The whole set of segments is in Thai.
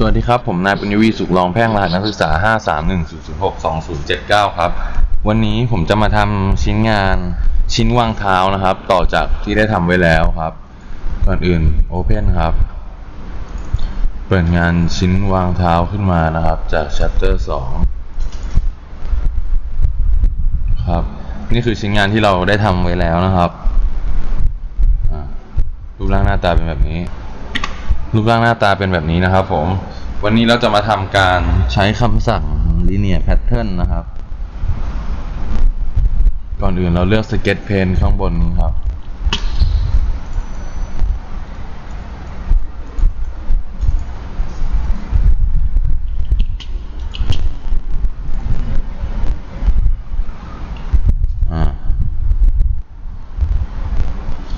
สวัสดีครับ ผมนายปุญญวีสุขรองแพทย์รหัสนักศึกษา 5310062079ครับ วันนี้ผมจะมาทำชิ้นงานชิ้นวางเท้านะครับ ต่อจากที่ได้ทำไว้แล้วครับ ก่อนอื่น Open ครับ เปิดงานชิ้นวางเท้าขึ้นมานะครับ จาก Chapter 2 ครับ นี่คือชิ้นงานที่เราได้ทำไว้แล้วนะครับรูปร่างหน้าตาเป็นแบบนี้ รูปร่างหน้าตาเป็นแบบนี้นะครับผม วันนี้เราจะมาทำการใช้คำสั่ง linear pattern นะครับ ก่อนอื่นเราเลือก sketch pen ข้างบนนี้ครับ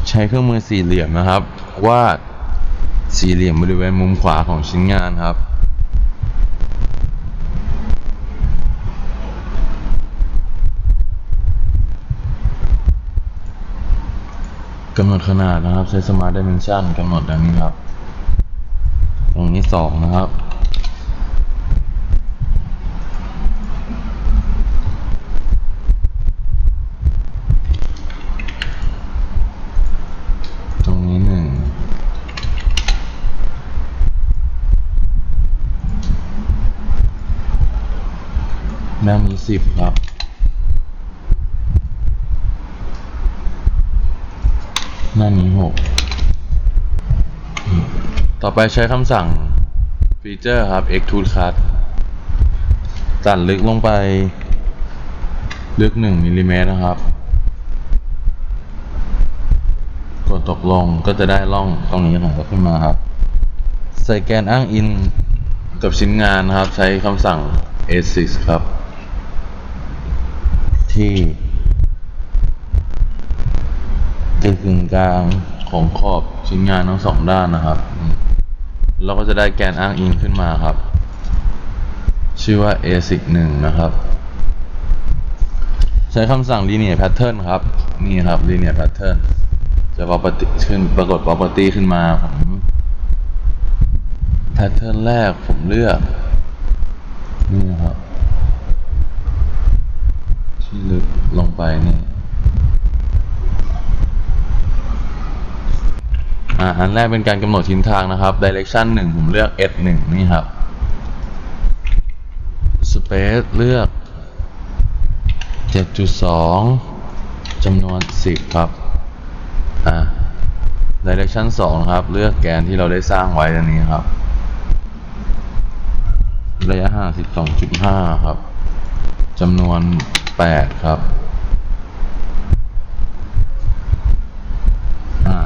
ใช้เครื่องมือสี่เหลี่ยมนะครับวาด สี่เหลี่ยมบริเวณมุมขวาของชิ้นงานครับ กำหนดขนาดนะครับ ใช้ Smart Dimension กำหนดดังนี้ครับ ตรงนี้สองนะครับ ตรงนี้หนึ่ง ด้านนี้สิบครับด้านนี้หกต่อไปใช้คำสั่งฟีเจอร์ครับ extrude cut ตัดลึกลงไป ลึกหนึ่งมิลลิเมตรนะครับ กดตกลงก็จะได้ร่องตรงนี้ของเราขึ้นมาครับ ใส่แกนอ้างอินกับชิ้นงานนะครับ ใช้คำสั่ง A6 ครับ ที่จุดกึ่งกลางของขอบชิ้นงานทั้งสองด้านนะครับ เราก็จะได้แกนอ้างอิงขึ้นมาครับ ชื่อว่า A6 1นะครับ ใช้คำสั่ง linear pattern ครับ นี่ครับ linear pattern จะ property ขึ้นปรากฏ property ขึ้นมาผม pattern แรกผมเลือก นี่นะครับ ที่ลึกลงไปนี่อ่าอันแรกเป็นการกำหนดทิศทางนะครับ direction 1 ผมเลือก s 1นี่ครับ space เลือก 7.2จำนวน 10 ครับ อ่า direction 2นะครับ เลือกแกนที่เราได้สร้างไว้อันนี้ครับ ระยะห่าง12.5 ครับจำนวน 8 ครับอ่า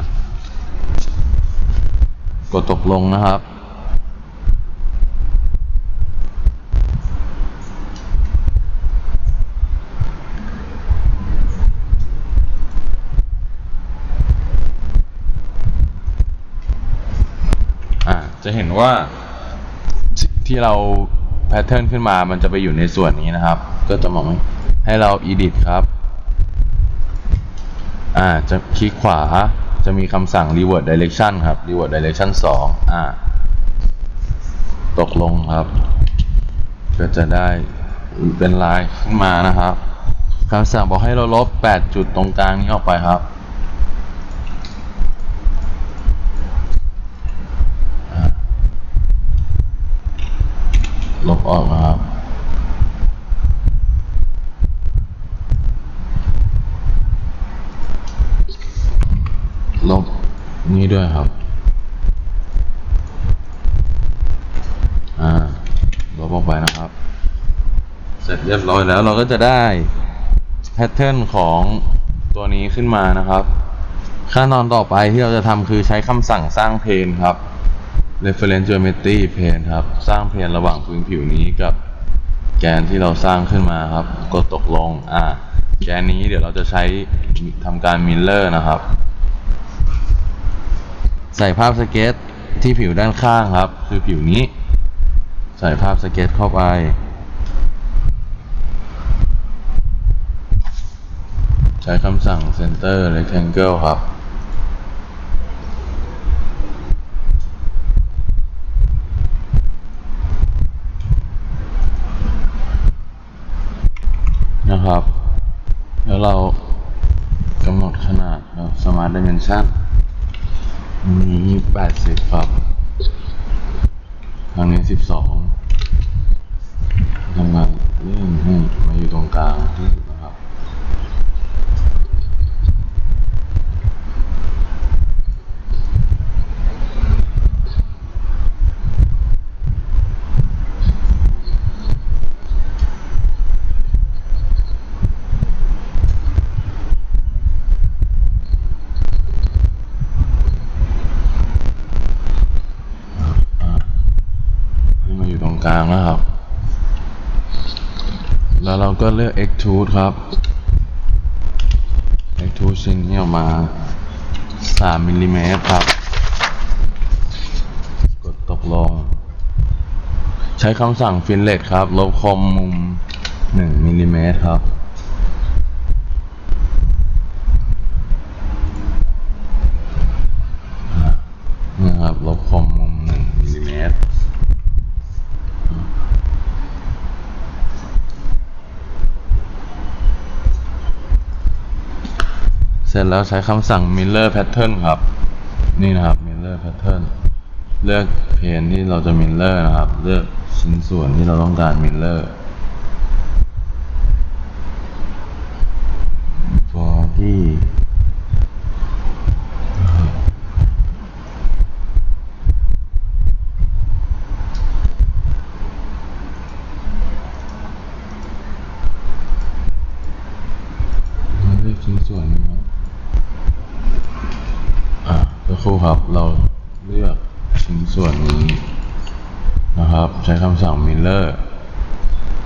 กดตกลงนะครับ อ่า จะเห็นว่าที่เราแพทเทิร์นขึ้นมามันจะไปอยู่ในส่วนนี้นะครับ ก็จะมอง ให้เรา edit ครับ อ่า จะคลิกขวา จะมีคำสั่ง revert direction ครับ revert direction 2 อ่า ตกลงครับ ก็จะได้เป็นลายขึ้นมานะครับคำสั่งบอกให้เราลบ 8 จุดตรงกลางนี้ออกไปครับลบออกนะครับ ลบนี้ ด้วยครับ อ่าลบออกไปนะครับ เสร็จเรียบร้อยแล้วเราก็จะได้แพทเทิร์นของตัวนี้ขึ้นมานะครับ ขั้นตอนต่อไปที่เราจะทำคือใช้คำสั่งสร้างเพนครับ reference geometry plane ครับ สร้างเพนระหว่างพื้นผิวนี้กับแกนที่เราสร้างขึ้นมาครับ กดตกลง อ่า แกนนี้เดี๋ยวเราจะใช้ทำการมิลเลอร์นะครับ ใส่ภาพสเก็ตที่ผิวด้านข้างครับ คือผิวนี้ ใส่ภาพสเก็ตเข้าไป ใช้คำสั่ง center rectangle ครับนะครับ แล้วเรากำหนดขนาด Smart Dimension นี้แปดสิบครับ ทางนี้สิบสองำงานเลื่อนให้มาอยู่ตรงกลางที่สุดนะครับ ให้มาอยู่ตรงกลางนะครับ แล้วเราก็เลือก extrude ครับ extrude ชิ้นนี้ออกมา3มิลลิเมตรครับ กดตกลง ใช้คำสั่ง fillet ครับ ลบคมมุม 1มิลลิเมตรครับ นี่ครับ ลบคมมุม 1มิลลิเมตร เสร็จแล้วใช้คำสั่ง mirror pattern ครับ นี่นะครับ mirror pattern เลือกเพนที่เราจะ mirror นะครับ เลือกชิ้นส่วนที่เราต้องการ mirror body เลือกชิ้นส่วนนี้ครับ อ่าสัก ครับ เราเลือกชิ้นส่วนนี้นะครับ ใช้คำสั่ง mirror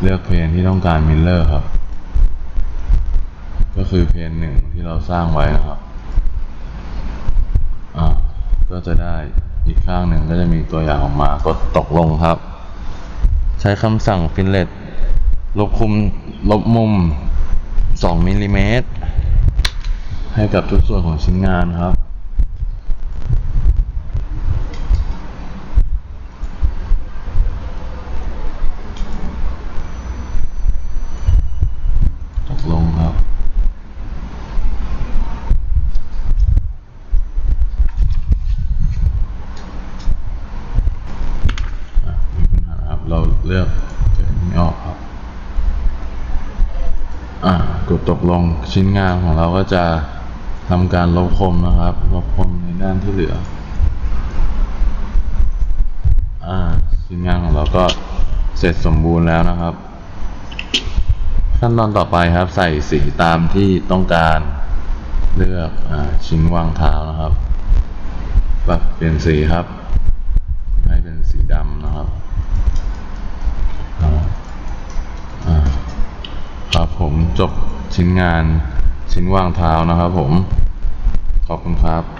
เลือกเพนที่ต้องการ mirror ครับ ก็คือเพนหนึ่งที่เราสร้างไว้นะครับอ่าก็จะได้อีกข้างหนึ่งก็จะมีตัวอย่างออกมากดตกลงครับ ใช้คำสั่ง fillet ลบคุมลบมุม 2มิลลิเมตรให้กับทุกส่วนของชิ้นงานครับ ตกลงครับ อะมีปัญหาครับ เราเลือกเทนี้ออกครับ อ่ากดตก ลงชิ้นงานของเราก็จะทำการลบคมนะครับ ลบคมในด้านที่เหลืออ่าชิ้นงานของเราก็เสร็จสมบูรณ์แล้วนะครับ ขั้นตอนต่อไปครับ ใส่สีตามที่ต้องการเลือกอชิ้นวางเท้านะครับ ปรับเปลี่ยนสีครับ ให้เป็นสีดำนะครับอ่าครับผมจบ ชิ้นงานชิ้นวางเท้านะครับผม ขอบคุณครับ